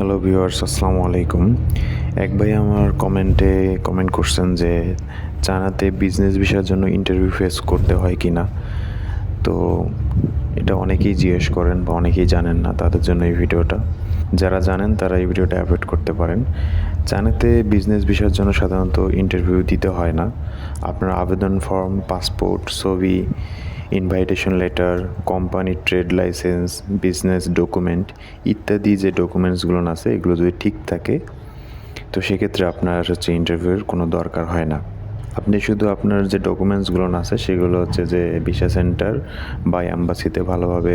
Hello viewers, আসসালামু আলাইকুম। এক ভাই আমার কমেন্টে কমেন্ট করছেন যে, চায়নাতে বিজনেস বিষয়ের জন্য ইন্টারভিউ ফেস করতে হয় কি না? তো এটা অনেকেই জিজ্ঞেস করেন বা অনেকেই জানেন না তাদের জন্য এই ভিডিওটা। যারা জানেন তারা এই ভিডিওটা অ্যাভয়েড করতে পারেন। চায়নাতে বিজনেস বিষয়ের জন্য সাধারণত ইন্টারভিউ দিতে হয় না। আপনার আবেদন ফর্ম পাসপোর্ট ছবি ইনভাইটেশন লেটার কোম্পানির ট্রেড লাইসেন্স বিজনেস ডকুমেন্ট ইত্যাদি যে ডকুমেন্টসগুলো আছে, এগুলো যদি ঠিক থাকে, তো সেক্ষেত্রে আপনার হচ্ছে ইন্টারভিউর কোনো দরকার হয় না। আপনি শুধু আপনার যে ডকুমেন্টসগুলো আছে, সেগুলো হচ্ছে যে ভিসা সেন্টার বা অ্যাম্বাসিতে ভালোভাবে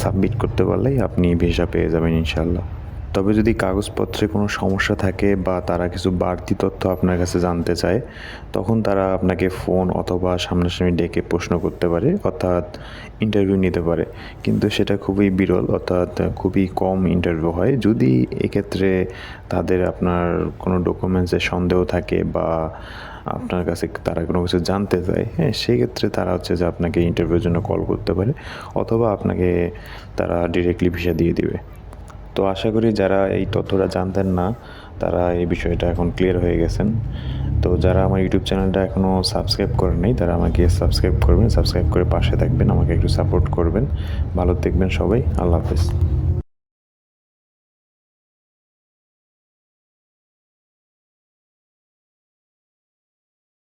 সাবমিট করতে পারলেই আপনি ভিসা পেয়ে যাবেন ইনশাল্লাহ তবে যদি কাগজপত্রে কোনো সমস্যা থাকে বা তারা কিছু বাড়তি তথ্য আপনার কাছে জানতে চায়, তখন তারা আপনাকে ফোন অথবা সামনাসামনি ডেকে প্রশ্ন করতে পারে, অর্থাৎ ইন্টারভিউ নিতে পারে। কিন্তু সেটা খুবই বিরল, অর্থাৎ খুবই কম ইন্টারভিউ হয়। যদি এক্ষেত্রে তাদের আপনার কোনো ডকুমেন্টসের সন্দেহ থাকে বা আপনার কাছে তারা কোনো কিছু জানতে চায় হ্যাঁ সেক্ষেত্রে তারা হচ্ছে যে আপনাকে ইন্টারভিউর জন্য কল করতে পারে, অথবা আপনাকে তারা ডিরেক্টলি ভিসা দিয়ে দিবে। তো আশা করি যারা এই তথ্যটা জানতেন না, তারা এই বিষয়টা এখন ক্লিয়ার হয়ে গেছেন। তো যারা আমার ইউটিউব চ্যানেলটা এখনও সাবস্ক্রাইব করেন নাই, তারা আমাকে সাবস্ক্রাইব করবেন সাবস্ক্রাইব করে পাশে থাকবেন, আমাকে একটু সাপোর্ট করবেন। ভালো দেখবেন সবাই, আল্লাহ হাফেজ।